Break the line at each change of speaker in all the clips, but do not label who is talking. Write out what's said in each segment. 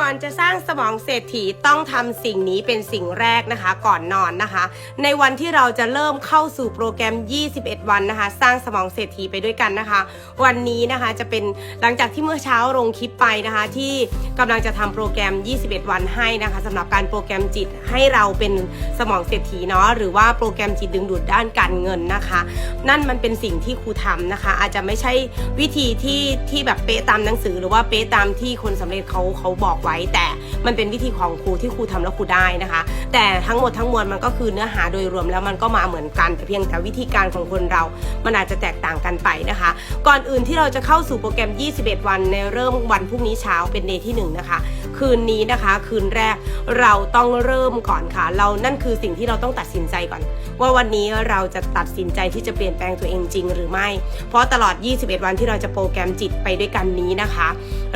ก่อนจะสร้างสมองเศรษฐีต้องทำสิ่งนี้เป็นสิ่งแรกนะคะ ก่อนนอนนะคะ ในวันที่เราจะเริ่มเข้าสู่โปรแกรม 21 วันนะคะ สร้างสมองเศรษฐีไปด้วยกันนะคะ วันนี้นะคะจะเป็นหลังจากที่เมื่อเช้าลงคลิปไปนะคะ ที่กำลังจะทำโปรแกรม 21 วันให้นะคะสำหรับการโปรแกรมจิตให้เราเป็นสมองเศรษฐีเนาะหรือว่าโปรแกรมจิตดึงดูดด้านการเงินนะคะ นั่นมันเป็นสิ่งที่ครูทำนะคะ อาจจะไม่ใช่วิธีที่ที่แบบเป๊ะตามหนังสือ หรือว่าเป๊ะตามที่คนสำเร็จเขาเขาบอกไว้ แต่มันเป็นวิธีของครูที่ครูทำแล้วครูได้นะคะ แต่ทั้งหมดทั้งมวลมันก็คือเนื้อหาโดยรวมแล้วมันก็มาเหมือนกันแต่เพียงแต่วิธีการของคนเรา มันอาจจะแตกต่างกันไปนะคะ ก่อนอื่นที่เราจะเข้าสู่โปรแกรม 21 วันในเริ่มวันพรุ่งนี้เช้าเป็นเดย์ที่1นะคะคืนนี้นะคะ คืนแรกเราต้องเริ่มก่อนค่ะ เรานั่นคือสิ่งที่เราต้องตัดสินใจก่อน ว่าวันนี้เราจะตัดสินใจที่จะเปลี่ยนแปลงตัวเองจริงหรือไม่ เพราะตลอด 21 วันที่เราจะโปรแกรมจิตไปด้วยกันนี้นะคะ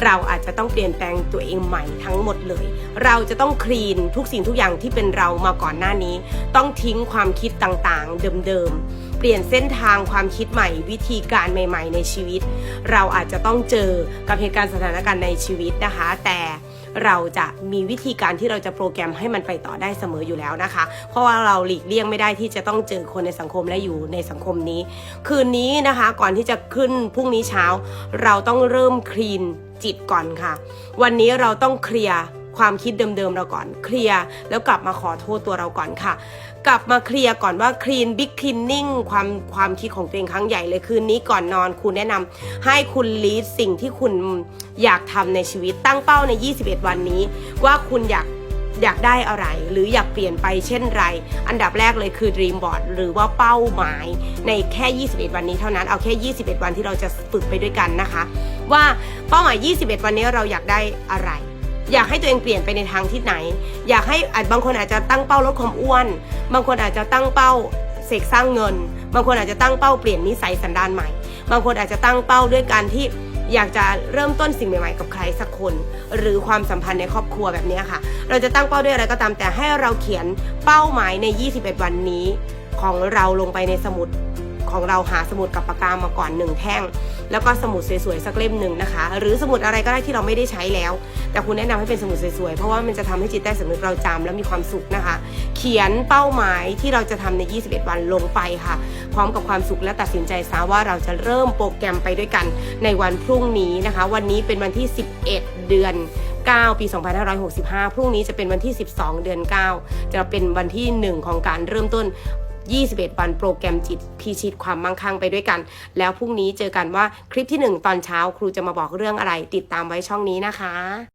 เราอาจจะต้องเปลี่ยนแปลงตัวเองใหม่ทั้งหมดเลย เราจะต้องคลีนทุกสิ่งทุกอย่างที่เป็นเรามาก่อนหน้านี้ ต้องทิ้งความคิดต่างๆ เดิมๆ เปลี่ยนเส้นทางความคิดใหม่ วิธีการใหม่ ๆ ในชีวิต เราอาจจะต้องเจอกับเหตุการณ์สถานการณ์ในชีวิตนะคะ แต่ เราจะมีวิธีการที่เราจะโปรแกรมให้มันไปต่อได้เสมออยู่แล้วนะคะ เพราะว่าเราหลีกเลี่ยงไม่ได้ที่จะต้องเจอคนในสังคมและอยู่ในสังคมนี้ คืนนี้นะคะก่อนที่จะขึ้นพรุ่งนี้เช้า เราต้องเริ่มคลีนจิตก่อนค่ะ วันนี้เราต้องเคลียร์ ความคิดเดิมๆเราก่อนเคลียร์แล้วกลับมาขอโทษตัวเราก่อนค่ะ กลับมาเคลียร์ก่อนว่าคลีนบิ๊กคลีนนิ่งความความคิดของตัวเองครั้งใหญ่เลยคืนนี้ก่อนนอนคุณแนะนำให้คุณลีดสิ่งที่คุณอยากทำในชีวิตตั้งเป้าใน 21 วันนี้ ว่าคุณอยากอยากได้อะไรหรืออยากเปลี่ยนไปเช่นไร อันดับแรกเลยคือ Dream Board หรือว่าเป้าหมายในแค่ 21 วันนี้เท่านั้น เอาแค่ 21 วันที่เราจะฝึกไปด้วยกันนะคะ ว่าเป้าหมาย 21 วันนี้เราอยากได้อะไร อยากให้ตัวเองเปลี่ยนไปในทางที่ไหน อยากให้อาจบางคนอาจจะตั้งเป้าลดความอ้วน บางคนอาจจะตั้งเป้าเสกสร้างเงิน บางคนอาจจะตั้งเป้าเปลี่ยนนิสัยสันดานใหม่ บางคนอาจจะตั้งเป้าด้วยการที่อยากจะเริ่มต้นสิ่งใหม่ๆกับใครสักคน หรือความสัมพันธ์ในครอบครัวแบบนี้ค่ะ เราจะตั้งเป้าด้วยอะไรก็ตามแต่ให้เราเขียนเป้าหมายใน 21 วันนี้ของเราลงไปในสมุด ของเราหาสมุดกับปากกามาก่อนหนึ่งแท่ง แล้วก็สมุดสวยๆสักเล่มหนึ่งนะคะ หรือสมุดอะไรก็ได้ที่เราไม่ได้ใช้แล้ว แต่คุณแนะนำให้เป็นสมุดสวยๆเพราะว่ามันจะทำให้จิตใต้สำนึกเราจำแล้วมีความสุขนะคะ เขียนเป้าหมายที่เราจะทำใน 21 วันลงไปค่ะ พร้อมกับความสุขและตัดสินใจซะว่าเราจะเริ่มโปรแกรมไปด้วยกันในวันพรุ่งนี้นะคะ วันนี้เป็นวันที่ 11 เดือน 9 ปี 2565 พรุ่งนี้จะเป็นวันที่ 12 เดือน 9 จะเป็นวันที่ 1 ของการเริ่มต้น 21 วันโปรแกรมจิตพิชิตความมั่งคั่งไปด้วยกัน แล้วพรุ่งนี้เจอกันว่าคลิปที่ 1 ตอนเช้าครูจะมาบอกเรื่องอะไร ติดตามไว้ช่องนี้นะคะ